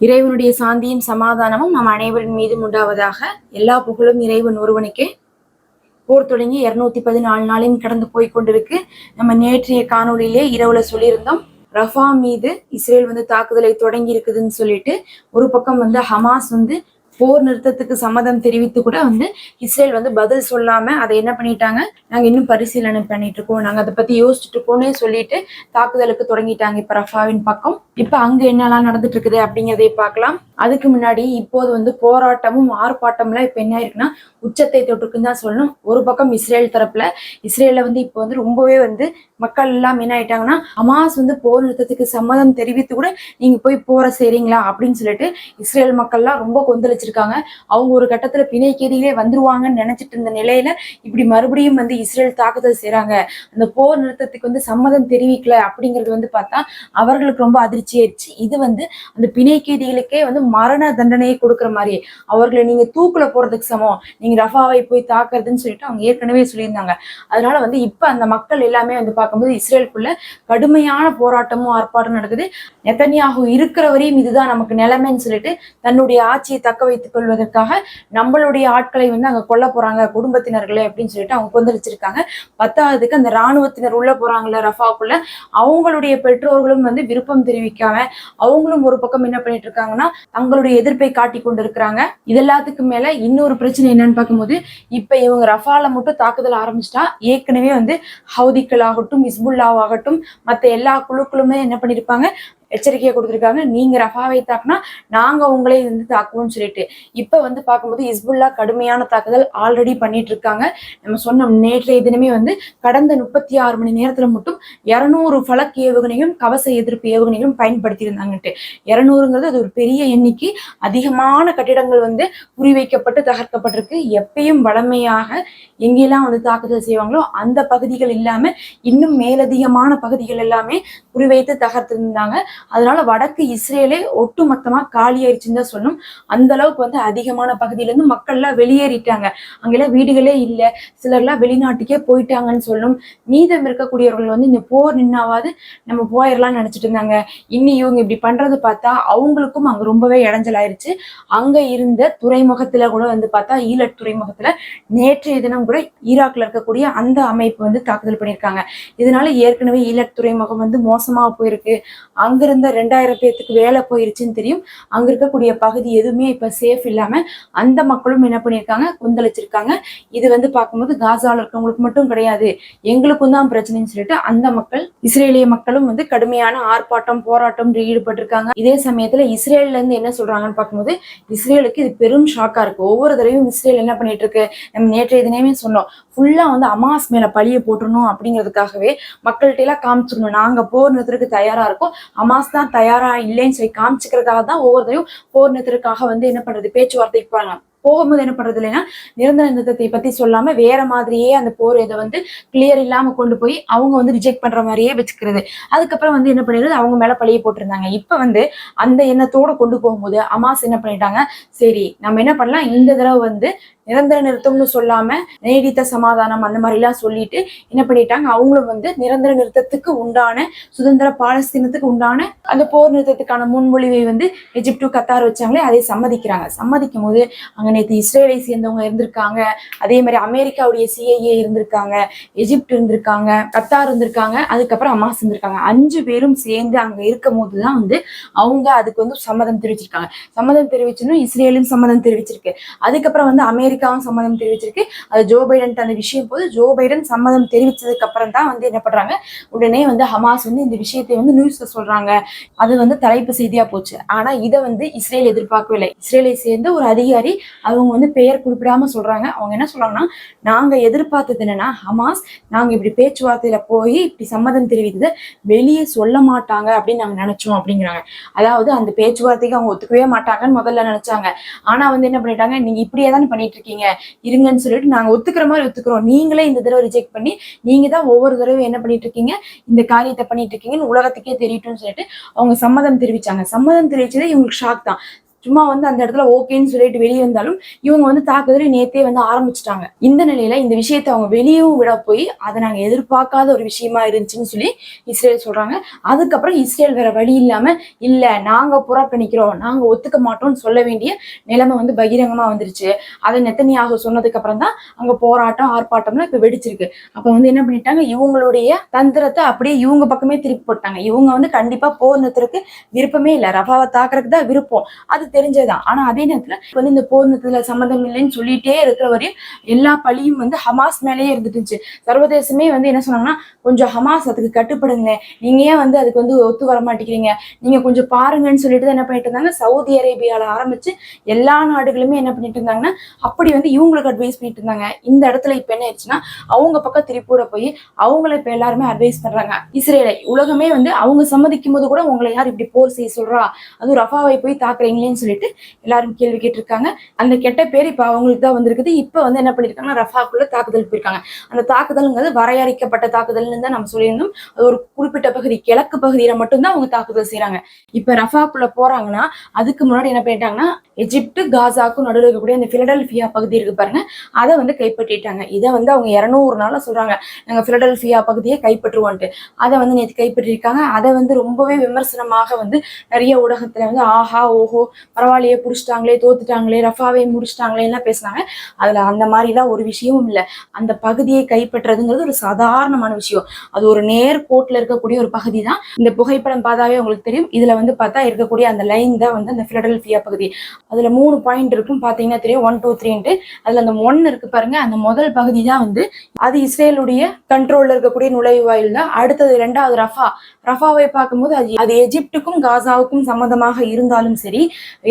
இறைவனுடைய சாந்தியும் சமாதானமும் நம் அனைவரின் மீதும் உண்டாவதாக எல்லா புகழும் இறைவன் ஒருவனுக்கே. போர் தொடங்கி இருநூத்தி பதினாலு நாளையும் கடந்து போய் கொண்டிருக்கு. நம்ம நேற்றைய காணொளியிலே இரவுல சொல்லியிருந்தோம் ரஃபா மீது இஸ்ரேல் வந்து தாக்குதலை தொடங்கி இருக்குதுன்னு சொல்லிட்டு ஒரு பக்கம் வந்து ஹமாஸ் வந்து போர் நிறுத்தத்துக்கு சம்மதம் தெரிவித்து கூட வந்து இஸ்ரேல் வந்து பதில் சொல்லாம அதை என்ன பண்ணிட்டாங்க? நாங்க இன்னும் பரிசீலனை பண்ணிட்டு இருக்கோம். நாங்க அதை பத்தி யோசிச்சுட்டு இருக்கோம்னு சொல்லிட்டு தாக்குதலுக்கு தொடங்கிட்டாங்க இப்ப ரஃபாவின் பக்கம். இப்ப அங்க என்னெல்லாம் நடந்துட்டு இருக்குது அப்படிங்கிறதை பார்க்கலாம். அதுக்கு முன்னாடி இப்போது வந்து போராட்டமும் ஆர்ப்பாட்டம்லாம் இப்ப என்ன ஆயிருக்குன்னா உச்சத்தை தொட்டுக்குன்னு தான் சொல்லணும். ஒரு பக்கம் இஸ்ரேல் தரப்புல இஸ்ரேல வந்து இப்போ வந்து ரொம்பவே வந்து மக்கள் எல்லாம் என்ன ஆயிட்டாங்கன்னா அமாஸ் வந்து போர் நிறுத்தத்துக்கு சம்மதம் தெரிவித்து கூட நீங்க போய் போற செய்றீங்களா அப்படின்னு சொல்லிட்டு இஸ்ரேல் மக்கள்லாம் ரொம்ப கொந்தளிச்சிருக்காங்க. அவங்க ஒரு கட்டத்துல பிணை கேதிகளே வந்துருவாங்கன்னு நினைச்சிட்டு இருந்த நிலையில இப்படி மறுபடியும் வந்து இஸ்ரேல் தாக்குதல் செய்யறாங்க அந்த போர் நிறுத்தத்துக்கு வந்து சம்மதம் தெரிவிக்கல அப்படிங்கிறது வந்து பார்த்தா அவர்களுக்கு ரொம்ப அதிர்ச்சி ஆயிடுச்சு இது வந்து அந்த பிணைக்கேதிகளுக்கே வந்து மரண தண்டனையை கொடுக்குற மாதிரி. அவர்களை நீங்க தூக்குல போறதுக்கு சமம். நீங்க ரஃபாவை போய் தாக்குறதுன்னு சொல்லிட்டு அவங்க ஏற்கனவே சொல்லியிருந்தாங்க. அதனால வந்து இப்ப அந்த மக்கள் எல்லாமே வந்து பார்க்கும்போது இஸ்ரேலுக்குள்ள கடுமையான போராட்டமும் ஆர்ப்பாட்டம் நடக்குது. நெத்தனியாகு இருக்கிற வரையும் இதுதான் நமக்கு நிலைமைன்னு சொல்லிட்டு தன்னுடைய ஆட்சியை தக்க வைத்துக் கொள்வதற்காக நம்மளுடைய ஆட்களை வந்து அங்க கொல்ல போறாங்க குடும்பத்தினர்களே அப்படின்னு சொல்லிட்டு அவங்க கொந்தளிச்சிருக்காங்க. பத்தாவதுக்கு அந்த ராணுவத்தினர் உள்ள போறாங்கல்ல ரஃபாக்குள்ள அவங்களுடைய பெற்றோர்களும் வந்து விருப்பம் தெரிவிக்காம அவங்களும் ஒரு பக்கம் என்ன பண்ணிட்டு இருக்காங்கன்னா தங்களுடைய எதிர்ப்பை காட்டி கொண்டு இருக்கிறாங்க இது எல்லாத்துக்கும் மேல இன்னொரு பிரச்சனை என்னன்னு பார்க்கும்போது இப்ப இவங்க ரஃபால மட்டும் தாக்குதல் ஆரம்பிச்சிட்டா ஏற்கனவே வந்து ஹவுதிக்கள் ஆகட்டும் ஆகட்டும் ஆகட்டும் மற்ற எல்லா குழுக்களுமே என்ன பண்ணிருப்பாங்க எச்சரிக்கையை கொடுத்துருக்காங்க. நீங்க ரஃபாவை தாக்குனா நாங்க உங்களை வந்து தாக்குவோம்னு சொல்லிட்டு. இப்ப வந்து பார்க்கும்போது இஸ்புல்லா கடுமையான தாக்குதல் ஆல்ரெடி பண்ணிட்டு இருக்காங்க நம்ம சொன்ன நேற்றைய தினமே வந்து கடந்த முப்பத்தி ஆறு மணி நேரத்துல மட்டும் இருநூறு ஃபலக் ஏவுகணையும் கவச எதிர்ப்பு ஏவுகணையும் பயன்படுத்தி இருந்தாங்கன்ட்டு இருநூறுங்கிறது அது ஒரு பெரிய எண்ணிக்கை. அதிகமான கட்டிடங்கள் வந்து குறிவைக்கப்பட்டு தகர்க்கப்பட்டிருக்கு. எப்பயும் வளமையாக எங்கெல்லாம் வந்து தாக்குதல் செய்வாங்களோ அந்த பகுதிகள் இல்லாம இன்னும் மேலதிகமான பகுதிகள் எல்லாமே குறிவைத்து தகர்த்திருந்தாங்க. அதனால வடக்கு இஸ்ரேலே ஒட்டு காலியாயிருச்சுன்னு தான் சொல்லணும். அந்த அளவுக்கு வந்து அதிகமான பகுதியிலேருந்து மக்கள்லாம் வெளியேறிட்டாங்க. அங்கெல்லாம் வீடுகளே இல்லை. சிலர்லாம் வெளிநாட்டுக்கே போயிட்டாங்கன்னு சொல்லணும். மீதம் இருக்கக்கூடியவர்கள் வந்து இந்த போர் நின்னாவது நம்ம போயிடலாம்னு நினைச்சிட்டு இருந்தாங்க. இன்னி இவங்க இப்படி பண்றது பார்த்தா அவங்களுக்கும் அங்க ரொம்பவே இடைஞ்சலாயிருச்சு. அங்க இருந்த துறைமுகத்துல கூட வந்து பார்த்தா ஈலட் துறைமுகத்துல நேற்றைய தினம் கூட ஈராக்ல இருக்கக்கூடிய அந்த அமைப்பு வந்து தாக்குதல் பண்ணியிருக்காங்க. இதனால ஏற்கனவே ஈலட் துறைமுகம் வந்து மோசமா போயிருக்கு. அங்க அங்கிருந்த ரெண்டாயிரம் பேர்த்துக்கு வேலை போயிருச்சுன்னு தெரியும். அங்க இருக்கக்கூடிய பகுதி எதுவுமே இப்ப சேஃப் இல்லாம அந்த மக்களும் என்ன பண்ணியிருக்காங்க? கொந்தளிச்சிருக்காங்க. இது வந்து பார்க்கும்போது காசால இருக்கவங்களுக்கு மட்டும் கிடையாது. எங்களுக்கும் தான் பிரச்சனைன்னு சொல்லிட்டு அந்த மக்கள் இஸ்ரேலிய மக்களும் வந்து கடுமையான ஆர்ப்பாட்டம் போராட்டம் ஈடுபட்டிருக்காங்க. இதே சமயத்துல இஸ்ரேல்ல இருந்து என்ன சொல்றாங்கன்னு பார்க்கும்போது இஸ்ரேலுக்கு இது பெரும் ஷாக்கா இருக்கு. ஒவ்வொரு தடவையும் இஸ்ரேல் என்ன பண்ணிட்டு இருக்கு? நம்ம நேற்றைய தினமே சொன்னோம். ஃபுல்லா வந்து அமாஸ் மேல பழிய போட்டுறணும் அப்படிங்கிறதுக்காகவே மக்கள்கிட்ட எல்லாம் காமிச்சிடணும் நாங்க போர் நிறுத்தத்துக்கு தயாரா இருக்கோம். அமாஸ் தான் தயாரா இல்லைன்னு சொல்லி காமிச்சுக்கிறதுக்காக தான் ஒவ்வொருத்தையும் போர் நிறுத்தத்துக்காக வந்து என்ன பண்றது பேச்சுவார்த்தைக்கு போறாங்க. போகும்போது என்ன பண்றது இல்லைன்னா நிரந்தர நிறுத்தத்தை பத்தி சொல்லாம வேற மாதிரியே அந்த போர் இதை வந்து கிளியர் இல்லாம கொண்டு போய் அவங்க வந்து ரிஜெக்ட் பண்ற மாதிரியே வச்சுக்கிறது. அதுக்கப்புறம் வந்து என்ன பண்ணிடுது அவங்க மேல பழிய போட்டிருந்தாங்க. இப்ப வந்து அந்த எண்ணத்தோட கொண்டு போகும்போது அமாஸ் என்ன பண்ணிட்டாங்க சரி நம்ம என்ன பண்ணலாம் இந்த தடவை வந்து நிரந்தர நிறுத்தம்னு சொல்லாம நீடித்த சமாதானம் அந்த மாதிரி எல்லாம் சொல்லிட்டு என்ன பண்ணிட்டாங்க? அவங்களும் வந்து நிரந்தர நிறுத்தத்துக்கு உண்டான சுதந்திர பாலஸ்தீனத்துக்கு உண்டான அந்த போர் நிறுத்தத்துக்கான முன்மொழிவை வந்து எஜிப்டு கத்தார் வச்சாங்களே அதை சம்மதிக்கிறாங்க. சம்மதிக்கும் போது அங்க நேற்று இஸ்ரேலை சேர்ந்தவங்க இருந்திருக்காங்க. அதே மாதிரி அமெரிக்காவுடைய சிஐஏ இருந்திருக்காங்க எஜிப்ட் இருந்திருக்காங்க கத்தார் இருந்திருக்காங்க அதுக்கப்புறம் அமாஸ் இருந்திருக்காங்க. அஞ்சு பேரும் சேர்ந்து அங்க இருக்கும் போதுதான் வந்து அவங்க அதுக்கு வந்து சம்மதம் தெரிவிச்சிருக்காங்க. சம்மதம் தெரிவிச்சுன்னு இஸ்ரேலும் சம்மதம் தெரிவிச்சிருக்கு. அதுக்கப்புறம் வந்து அமெரிக்காவும் சம்மதம் தெரிவிச்சிருக்கு. அது ஜோ பைடன் அந்த விஷயம் போது ஜோ பைடன் சம்மதம் தெரிவிச்சதுக்கு அப்புறம் தான் வந்து என்ன பண்றாங்க? உடனே வந்து ஹமாஸ் வந்து இந்த விஷயத்தை வந்து நியூஸ்ல சொல்றாங்க. அது வந்து தலைப்பு செய்தியா போச்சு. ஆனா இதை வந்து இஸ்ரேல் எதிர்பார்க்கவில்லை. இஸ்ரேலை சேர்ந்த ஒரு அதிகாரி அவங்க வந்து பெயர் குறிப்பிடாம சொல்றாங்க. அவங்க என்ன சொல்றாங்கன்னா நாங்க எதிர்பார்த்தது என்னன்னா ஹமாஸ் நாங்க இப்படி பேச்சுவார்த்தையில போய் இப்படி சம்மதம் தெரிவித்ததை வெளியே சொல்ல மாட்டாங்க அப்படின்னு நாங்க நினைச்சோம் அப்படிங்கிறாங்க. அதாவது அந்த பேச்சுவார்த்தைக்கு அவங்க ஒத்துக்கவே மாட்டாங்கன்னு முதல்ல நினைச்சாங்க. ஆனா வந்து என்ன பண்ணிட்டாங்க? நீங்க இப்படியே தான் பண்ணிட்டு இருக்கீங்க இருங்கன்னு சொல்லிட்டு நாங்க ஒத்துக்கிற மாதிரி ஒத்துக்கிறோம். நீங்களே இந்த தடவை ரிஜெக்ட் பண்ணி நீங்க தான் ஒவ்வொரு தடவை என்ன பண்ணிட்டு இருக்கீங்க? இந்த காரியத்தை பண்ணிட்டு இருக்கீங்கன்னு உலகத்துக்கே தெரியட்டும்னு சொல்லிட்டு அவங்க சம்மதம் தெரிவிச்சாங்க. சம்மதம் தெரிவிச்சதே இவங்களுக்கு ஷாக் தான். சும்மா வந்து அந்த இடத்துல ஓகேன்னு சொல்லிட்டு வெளியே வந்தாலும் இவங்க வந்து தாக்குதலை நேத்தே வந்து ஆரம்பிச்சிட்டாங்க. இந்த நிலையில இந்த விஷயத்தை அவங்க வெளியும் விட போய் அதை நாங்க எதிர்பார்க்காத ஒரு விஷயமா இருந்துச்சுன்னு சொல்லி இஸ்ரேல் சொல்றாங்க. அதுக்கப்புறம் இஸ்ரேல் வேற வழி இல்லாம இல்ல நாங்க புறக்கணிக்கிறோம் நாங்க ஒத்துக்க மாட்டோம்னு சொல்ல வேண்டிய நிலைமை வந்து பகிரங்கமா வந்துருச்சு. அதை நெத்தனியாக சொன்னதுக்கு அப்புறம் தான் அங்க போராட்டம் ஆர்ப்பாட்டம்லாம் இப்ப வெடிச்சிருக்கு. அப்ப வந்து என்ன பண்ணிட்டாங்க? இவங்களுடைய தந்திரத்தை அப்படியே இவங்க பக்கமே திருப்பி போட்டாங்க. இவங்க வந்து கண்டிப்பா போர் நிறுத்துறதுக்கு விருப்பமே இல்லை. ரஃபாவை தாக்குறதுக்கு தான் விருப்பம். அது தெரிஞ்சதுதான். ஆனா அதே நேரத்துல இப்ப வந்து இந்த போர் நிறுத்தத்துல சம்மந்தம் இல்லைன்னு சொல்லிட்டே இருக்கிற வரையும் எல்லா பழியும் வந்து ஹமாஸ் மேலேயே இருந்துட்டுச்சு. சர்வதேசமே வந்து என்ன சொன்னாங்கன்னா கொஞ்சம் ஹமாஸ் அதுக்கு கட்டுப்படுங்க நீங்க ஏன் வந்து அதுக்கு வந்து ஒத்து வர மாட்டேங்கிறீங்க? நீங்க கொஞ்சம் பாருங்கன்னு சொல்லிட்டு தான் என்ன பண்ணிட்டு இருந்தாங்க. சவுதி அரேபியால ஆரம்பிச்சு எல்லா நாடுகளுமே என்ன பண்ணிட்டு இருந்தாங்கன்னா அப்படி வந்து இவங்களுக்கு அட்வைஸ் பண்ணிட்டு இருந்தாங்க. இந்த இடத்துல இப்ப என்ன ஆயிடுச்சுன்னா அவங்க பக்கம் திருப்பூட போய் அவங்கள இப்ப எல்லாருமே அட்வைஸ் பண்றாங்க. இஸ்ரேலை உலகமே வந்து அவங்க சம்மதிக்கும் போது கூட உங்களை யார் இப்படி போர் செய்ய சொல்றா? அதுவும் ரஃபாவை போய் தாக்குறீங்களேன்னு சொல்லிட்டு எல்லாரும் கேள்வி கேட்டிருக்காங்க. அந்த கெட்ட பேர் இப்ப அவங்களுக்கு தான் வந்திருக்குது. இப்ப வந்து என்ன பண்ணியிருக்காங்கன்னா ரஃபாக்குள்ள தாக்குதல் போயிருக்காங்க. அந்த தாக்குதல்ங்கிறது வரையறைக்கப்பட்ட தாக்குதல்னு தான் நம்ம சொல்லியிருந்தோம். அது ஒரு குறிப்பிட்ட பகுதி கிழக்கு பகுதியில் மட்டும்தான் அவங்க தாக்குதல் செய்றாங்க. இப்ப ரஃபாக்குள்ள போறாங்கன்னா அதுக்கு முன்னாடி என்ன பண்ணிட்டாங்கன்னா எஜிப்து காசாக்கும் நடுவில் இருக்கக்கூடிய அந்த பிலடெல்பியா பகுதி இருக்கு பாருங்க. அதை வந்து கைப்பற்றிட்டாங்க. இதை வந்து அவங்க இரநூறு நாளாக சொல்றாங்க. நாங்க பிலடெல்பியா பகுதியை கைப்பற்றுவோன்ட்டு. அதை வந்து நேற்று கைப்பற்றிருக்காங்க. அதை வந்து ரொம்பவே விமர்சனமாக வந்து நிறைய ஊடகத்துல வந்து ஆஹா ஓஹோ பரவாயில்லையே புடிச்சிட்டாங்களே தோத்துட்டாங்களே ரஃபாவே முடிச்சிட்டாங்களே எல்லாம் பேசுனாங்க. அதுல அந்த மாதிரிலாம் ஒரு விஷயமும் இல்லை. அந்த பகுதியை கைப்பற்றுறதுங்கிறது ஒரு சாதாரணமான விஷயம். அது ஒரு நேர் கோட்டில் இருக்கக்கூடிய ஒரு பகுதி தான். இந்த புகைப்படம் பார்த்தாவே உங்களுக்கு தெரியும். இதுல வந்து பார்த்தா இருக்கக்கூடிய அந்த லைன் தான் வந்து அந்த பிலடெல்பியா பகுதி. அதுல மூணு பாயிண்ட் இருக்கும். பாத்தீங்கன்னா தெரியும்? ஒன் டூ த்ரீன்ட்டு அதுல அந்த ஒன் இருக்கு பாருங்க. அந்த முதல் பகுதி தான் வந்து அது இஸ்ரேலுடைய கண்ட்ரோல்ல இருக்கக்கூடிய நுழைவாயில் தான். அடுத்தது ரெண்டாவது ரஃபா. ரஃபாவை பார்க்கும்போது அது அது எஜிப்டுக்கும் காசாவுக்கும் சம்மந்தமாக இருந்தாலும் சரி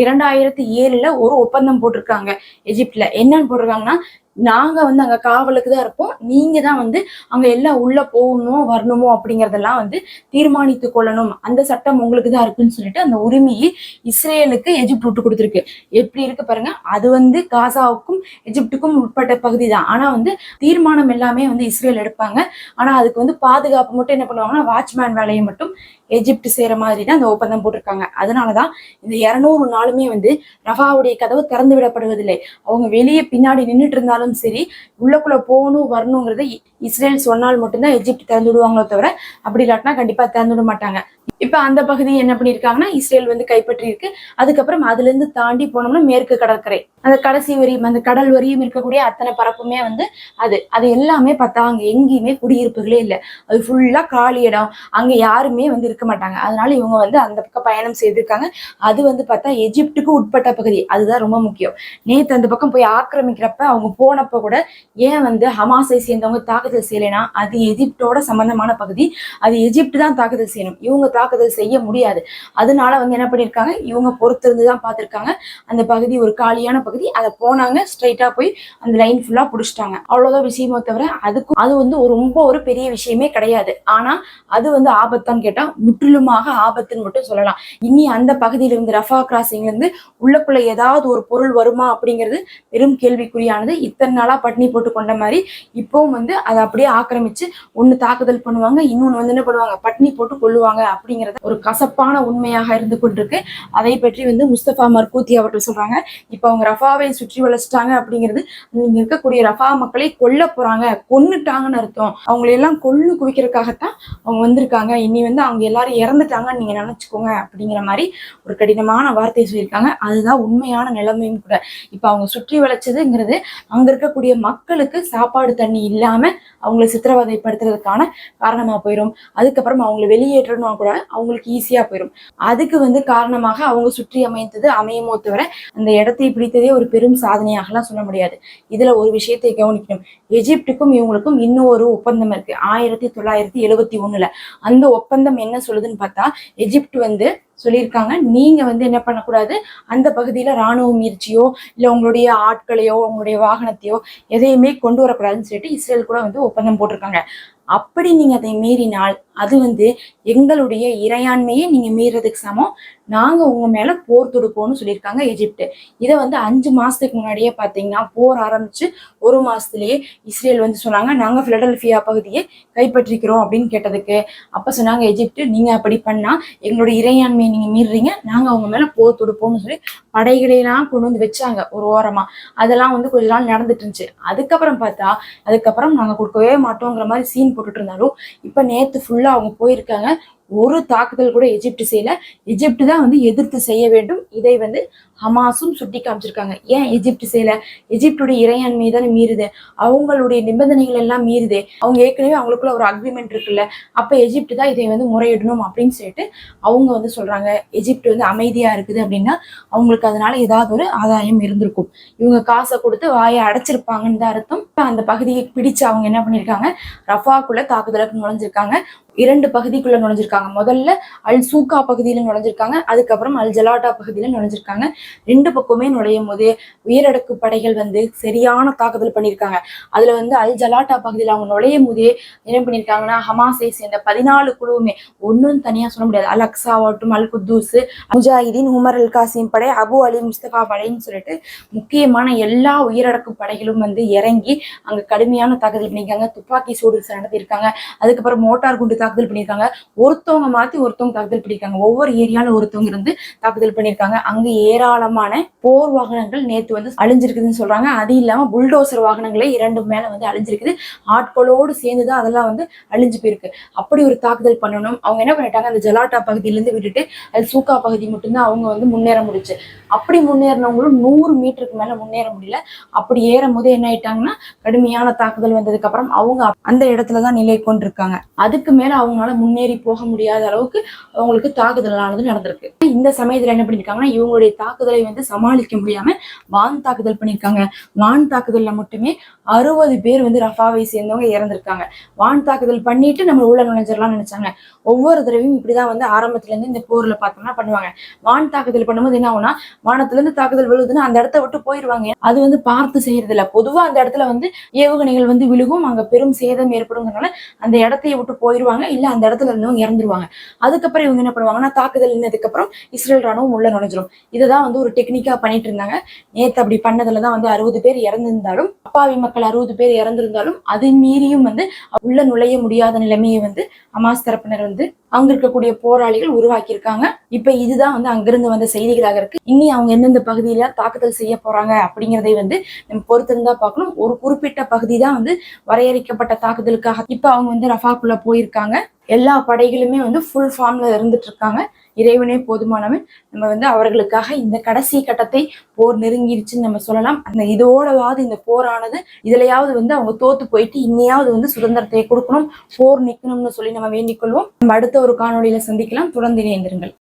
இரண்டாயிரத்தி ஏழுல ஒரு ஒப்பந்தம் போட்டிருக்காங்க எஜிப்டில் என்னன்னு போட்டிருக்காங்கன்னா நாங்க வந்து அங்க காவலுக்கு தான் இருப்போம். நீங்க தான் வந்து அங்க எல்லாம் உள்ள போகணுமோ வரணுமோ அப்படிங்கறதெல்லாம் வந்து தீர்மானித்து கொள்ளணும். அந்த சட்டம் உங்களுக்கு தான் இருக்குன்னு சொல்லிட்டு அந்த உரிமையை இஸ்ரேலுக்கு எஜிப்ட் விட்டு கொடுத்துருக்கு. எப்படி இருக்கு பாருங்க அது வந்து காசாவுக்கும் எஜிப்டுக்கும் உட்பட்ட பகுதி தான். ஆனா வந்து தீர்மானம் எல்லாமே வந்து இஸ்ரேல் எடுப்பாங்க. ஆனா அதுக்கு வந்து பாதுகாப்பு மட்டும் என்ன பண்ணுவாங்கன்னா வாட்ச்மேன் வேலையை மட்டும் எஜிப்ட் செய்யற மாதிரி தான் அந்த ஒப்பந்தம் போட்டிருக்காங்க. அதனாலதான் இந்த இருநூறு நாளுமே வந்து ரஃபாவுடைய கதவு திறந்து விடப்படுவதில்லை. அவங்க வெளியே பின்னாடி நின்றுட்டு இருந்தாலும் சரி உள்ளக்குள்ள போகணும் வரணுங்கிறத இஸ்ரேல் சொன்னால் மட்டும்தான் எஜிப்ட் திறந்து விடுவாங்களோ தவிர அப்படி இல்லாட்டினா கண்டிப்பா திறந்து விட மாட்டாங்க. இப்ப அந்த பகுதியை என்ன பண்ணிருக்காங்கன்னா இஸ்ரேல் வந்து கைப்பற்றி இருக்கு அதுக்கப்புறம் அதுல இருந்து தாண்டி போனோம்னா மேற்கு கடற்கரை. அந்த கடைசி வரியும் அந்த கடல் வரியும் இருக்கக்கூடிய அத்தனை பரப்புமே வந்து அது. அது எல்லாமே பார்த்தா அங்க எங்கேயுமே குடியிருப்புகளே இல்லை. அது ஃபுல்லா காலி இடம். அங்க யாருமே வந்து இருக்க மாட்டாங்க. அதனால இவங்க வந்து அந்த பக்கம் பயணம் செய்திருக்காங்க. அது வந்து பார்த்தா எஜிப்டுக்கு உட்பட்ட பகுதி. அதுதான் ரொம்ப முக்கியம். நேத்து அந்த பக்கம் போய் ஆக்கிரமிக்கிறப்ப அவங்க போனப்ப கூட ஏன் வந்து ஹமாசை சேர்ந்தவங்க தாக்குதல் செய்யலைன்னா அது எஜிப்டோட சம்பந்தமான பகுதி. அது எஜிப்ட் தான் தாக்குதல் செய்யணும். இவங்க தாக்குதல் செய்ய முடியாது. அதனால வந்து என்ன பண்ணிருக்காங்க? இவங்க பொறுத்திருந்து தான் பார்த்திருக்காங்க. அந்த பகுதி ஒரு காலியான பகுதி. அதை போனாங்க. ஸ்ட்ரைட்டாக போய் அந்த லைன் ஃபுல்லா புடிச்சிட்டாங்க. அவ்வளோதான் விஷயமோ தவிர அதுக்கும் அது வந்து ரொம்ப ஒரு பெரிய விஷயமே கிடையாது. ஆனா அது வந்து ஆபத்தான்னு கேட்டா முற்றிலுமாக ஆபத்துன்னு மட்டும் சொல்லலாம். இனி அந்த பகுதியிலிருந்து ரஃபா கிராசிங்லேருந்து உள்ளக்குள்ள ஏதாவது ஒரு பொருள் வருமா அப்படிங்கிறது பெரும் கேள்விக்குறியானது. இத்தனை நாளா பட்னி போட்டு கொண்ட மாதிரி இப்போவும் வந்து அதை அப்படியே ஆக்கிரமிச்சு ஒன்று தாக்குதல் பண்ணுவாங்க இன்னொன்னு வந்து என்ன பண்ணுவாங்க? பட்னி போட்டு கொள்ளுவாங்க அப்படிங்கிறத ஒரு கசப்பான உண்மையாக இருந்து கொண்டிருக்கு. அதை பற்றி வந்து முஸ்தபா மர்கூத்தி அவர்கள் சொல்றாங்க. இப்ப அவங்க ரஃபாவை சுற்றி வளைச்சிட்டாங்க அப்படிங்கிறது இங்க இருக்கக்கூடிய ரஃபா மக்களை கொல்ல போறாங்க கொன்னுட்டாங்கன்னு அர்த்தம். அவங்களையெல்லாம் கொள்ளு குவிக்கிறதுக்காகத்தான் அவங்க வந்திருக்காங்க. இனி வந்து அவங்க எல்லாரும் இறந்துட்டாங்கன்னு நீங்க நினைச்சுக்கோங்க அப்படிங்கிற மாதிரி ஒரு கடினமான வார்த்தை சொல்லியிருக்காங்க. அதுதான் உண்மையான நிலைமையும் கூட. இப்ப அவங்க சுற்றி வளைச்சதுங்கிறது அங்க இருக்கக்கூடிய மக்களுக்கு சாப்பாடு தண்ணி இல்லாம அவங்களை சித்திரவதைப்படுத்துறதுக்கான காரணமா போயிடும் அதுக்கப்புறம் அவங்களை வெளியேற்றணும் கூட அவங்களுக்கு ஈஸியா போயிடும் அதுக்கு வந்து காரணமாக அவங்க சுற்றி அமைந்தது அமையுமோ தவிர அந்த இடத்தை பிடித்ததே ஒரு பெரும் சாதனையாகலாம் சொல்ல முடியாது. இதுல ஒரு விஷயத்தை கவனிக்கணும். எஜிப்டுக்கும் இவங்களுக்கும் இன்னும் ஒரு ஒப்பந்தம் இருக்கு. ஆயிரத்தி தொள்ளாயிரத்தி எழுவத்தி ஒண்ணுல. அந்த ஒப்பந்தம் என்ன சொல்லுதுன்னு பார்த்தா எஜிப்ட் வந்து சொல்லியிருக்காங்க. நீங்க வந்து என்ன பண்ணக்கூடாது? அந்த பகுதியில ராணுவ முயற்சியோ இல்லை உங்களுடைய ஆட்களையோ உங்களுடைய வாகனத்தையோ எதையுமே கொண்டு வரக்கூடாதுன்னு சொல்லிட்டு இஸ்ரேல் கூட வந்து ஒப்பந்தம் போட்டிருக்காங்க. அப்படி நீங்க அதை மீறினால் அது வந்து எங்களுடைய இறையாண்மையை நீங்க மீறதுக்கு சமம். நாங்க உங்க மேல போர் தொடுப்போம்னு சொல்லியிருக்காங்க எஜிப்ட் இதை வந்து அஞ்சு மாசத்துக்கு முன்னாடியே பாத்தீங்கன்னா போர் ஆரம்பிச்சு ஒரு மாசத்துலயே இஸ்ரேல் வந்து சொன்னாங்க நாங்க பிலடெல்பியா பகுதியை கைப்பற்றிக்கிறோம் அப்படின்னு கேட்டதுக்கு. அப்ப சொன்னாங்க எஜிப்ட் நீங்க அப்படி பண்ணா எங்களோட இறையாண்மையை நீங்க மீறுறீங்க நாங்க அவங்க மேல போர் தொடுப்போம்னு சொல்லி படைகளையெல்லாம் கொண்டு வந்து வச்சாங்க ஒரு ஓரமா. அதெல்லாம் வந்து கொஞ்ச நாள் நடந்துட்டு இருந்துச்சு. அதுக்கப்புறம் பார்த்தா அதுக்கப்புறம் நாங்க கொடுக்கவே மாட்டோங்கிற மாதிரி சீன் போட்டுட்டு இருந்தாலும் இப்ப நேத்து ஃபுல்லா அவங்க போயிருக்காங்க. ஒரு தாக்குதல் கூட எஜிப்ட் செய்யல. எஜிப்ட் தான் வந்து எதிர்த்து செய்ய வேண்டும். இதை வந்து ஹமாஸும் சுட்டி காமிச்சிருக்காங்க. ஏன் எஜிப்ட் செய்யல? எஜிப்டுடைய இறையாண்மை தானே மீறுது. அவங்களுடைய நிபந்தனைகள் எல்லாம் மீறுது. அவங்க ஏற்கனவே அவங்களுக்குள்ள ஒரு அக்ரிமெண்ட் இருக்குல்ல. அப்ப எஜிப்ட் தான் இதை வந்து முறையிடணும் அப்படின்னு சொல்லிட்டு அவங்க வந்து சொல்றாங்க. எஜிப்ட் வந்து அமைதியா இருக்குது அப்படின்னா அவங்களுக்கு அதனால ஏதாவது ஒரு ஆதாயம் இருந்திருக்கும். இவங்க காசை கொடுத்து வாயை அடைச்சிருப்பாங்கன்னு தான் அர்த்தம். அந்த பகுதியை பிடிச்சு அவங்க என்ன பண்ணிருக்காங்க? ரஃபாக்குள்ள தாக்குதலுக்கு நுழைஞ்சிருக்காங்க. இரண்டு பகுதிக்குள்ள நுழைஞ்சிருக்காங்க. முதல்ல அல் சூக்கா பகுதியில நுழைஞ்சிருக்காங்க. அதுக்கப்புறம் அல் ஜலாட்டா பகுதியில நுழைஞ்சிருக்காங்க. ரெண்டு பக்கமே நுழையும் போது உயரடுக்கு படைகள் வந்து சரியான தாக்குதல் பண்ணியிருக்காங்க. அதுல வந்து அல் ஜலாட்டா பகுதியில் அவங்க நுழையும் போதே என்ன பண்ணியிருக்காங்கன்னா ஹமாஸை சேர்ந்த பதினாலு குழுவுமே ஒன்றும் தனியா சொல்ல முடியாது. Al அக்ஸாவாட்டும் Al Quds Mujahideen Umar Al Qasim படை அபு அலி முஸ்தபா படைன்னு சொல்லிட்டு முக்கியமான எல்லா உயரடக்கு படைகளும் வந்து இறங்கி அங்க கடுமையான தாக்குதல் பண்ணியிருக்காங்க. துப்பாக்கி சூடு நடத்தியிருக்காங்க. அதுக்கப்புறம் மோட்டார் குண்டு தாக்குதல் பண்ணியிருக்காங்க. ஒருத்தவங்க மாத்தி ஒருத்தவங்க தாக்குதல் பண்ணியிருக்காங்க. ஒவ்வொரு ஏரியால ஒருத்தவங்க இருந்து தாக்குதல் பண்ணியிருக்காங்க. அங்கே ஏராளமான போர் வாகனங்கள் நேற்று வந்து அழிஞ்சிருக்குதுன்னு சொல்றாங்க. அது இல்லாம புல்டோசர் வாகனங்களே இரண்டு மேல வந்து அழிஞ்சிருக்குது. ஆட்களோடு சேர்ந்துதான் அதெல்லாம் வந்து அழிஞ்சு போயிருக்கு. அப்படி ஒரு தாக்குதல் பண்ணணும். அவங்க என்ன பண்ணிட்டாங்க? அந்த ஜலாட்டா பகுதியிலேருந்து விட்டுட்டு அது சூக்கா பகுதி மட்டும்தான் அவங்க வந்து முன்னேற முடிச்சு. அப்படி முன்னேறினவங்களும் நூறு மீட்டருக்கு மேல முன்னேற முடியல. அப்படி ஏறும் போது என்ன ஆயிட்டாங்கன்னா கடுமையான தாக்குதல் வந்ததுக்கு அப்புறம் அவங்க அந்த இடத்துலதான் நிலை கொண்டிருக்காங்க. அதுக்கு மேல அவங்களால முன்னேறி போக முடியாத அளவுக்கு அவங்களுக்கு தாக்குதலானது நடந்திருக்கு. இந்த சமயத்துல என்ன பண்ணியிருக்காங்கன்னா இவங்களுடைய தாக்குதலை வந்து சமாளிக்க முடியாம வான் தாக்குதல் பண்ணிருக்காங்க. வான் தாக்குதல்ல மட்டுமே அறுபது பேர் வந்து ரஃபாவை சேர்ந்தவங்க இறந்திருக்காங்க. வான் தாக்குதல் பண்ணிட்டு நம்ம உள்ள நுழைஞ்சிடலாம் நினைச்சாங்க. ஒவ்வொரு தடவையும் இப்படிதான் வந்து ஆரம்பத்துல இருந்து இந்த போர்ல பார்த்தோம்னா பண்ணுவாங்க. வான் தாக்குதல் பண்ணும்போது என்ன ஆகும்னா வானத்துல இருந்து தாக்குதல் விழுகுதுன்னா அந்த இடத்த விட்டு போயிருவாங்க. அது வந்து பார்த்து செய்யறது இல்ல பொதுவா அந்த இடத்துல வந்து ஏவுகணைகள் வந்து விழுகும். அங்க பெரும் சேதம் ஏற்படுங்கிறனால அந்த இடத்தைய விட்டு போயிருவாங்க இல்ல அந்த இடத்துல இருந்தவங்க இறந்துருவாங்க. அதுக்கப்புறம் இவங்க என்ன பண்ணுவாங்கன்னா தாக்குதல் நின்னதுக்கு அப்புறம் இஸ்ரேல் ராணுவம் உள்ள நுழைஞ்சிரும். இதுதான் வந்து ஒரு டெக்னிக்கா பண்ணிட்டு இருந்தாங்க. நேத்து அப்படி பண்ணதுல தான் வந்து அறுபது பேர் இறந்திருந்தாலும் அப்பாவி மக்கள் அறுபது பேர் இறந்திருந்தாலும் அது மீறியும் வந்து உள்ள நுழைய முடியாத நிலைமையை வந்து அமாஸ் தரப்பினர் வந்து அங்க இருக்கக்கூடிய போராளிகள் உருவாக்கியிருக்காங்க. இப்ப இதுதான் வந்து அங்கிருந்து வந்த செய்திகளாக இருக்கு. இனி அவங்க எந்தெந்த பகுதியில தாக்குதல் செய்ய போறாங்க அப்படிங்கிறதை வந்து நம்ம பொறுத்திருந்தா பார்க்கணும். ஒரு குறிப்பிட்ட பகுதி தான் வந்து வரையறுக்கப்பட்ட தாக்குதலுக்காக. இப்ப அவங்க வந்து ரஃபாக்குள்ள போயிருக்காங்க. எல்லா படைகளுமே வந்து ஃபுல் ஃபார்ம்ல இருந்துட்டு இருக்காங்க இறைவனே போதுமானவன். நம்ம வந்து அவர்களுக்காக இந்த கடைசி கட்டத்தை போர் நெருங்கிருச்சுன்னு நம்ம சொல்லலாம். அந்த இதோடவாவது இந்த போரானது இதுலயாவது வந்து அவங்க தோத்து போயிட்டு இன்னையாவது வந்து சுதந்திரத்தை கொடுக்கணும் போர் நிற்கணும்னு சொல்லி நம்ம வேண்டிக் கொள்வோம். நம்ம அடுத்த ஒரு காணொலியில சந்திக்கலாம். தொடர்ந்து இணைந்திருங்கள்.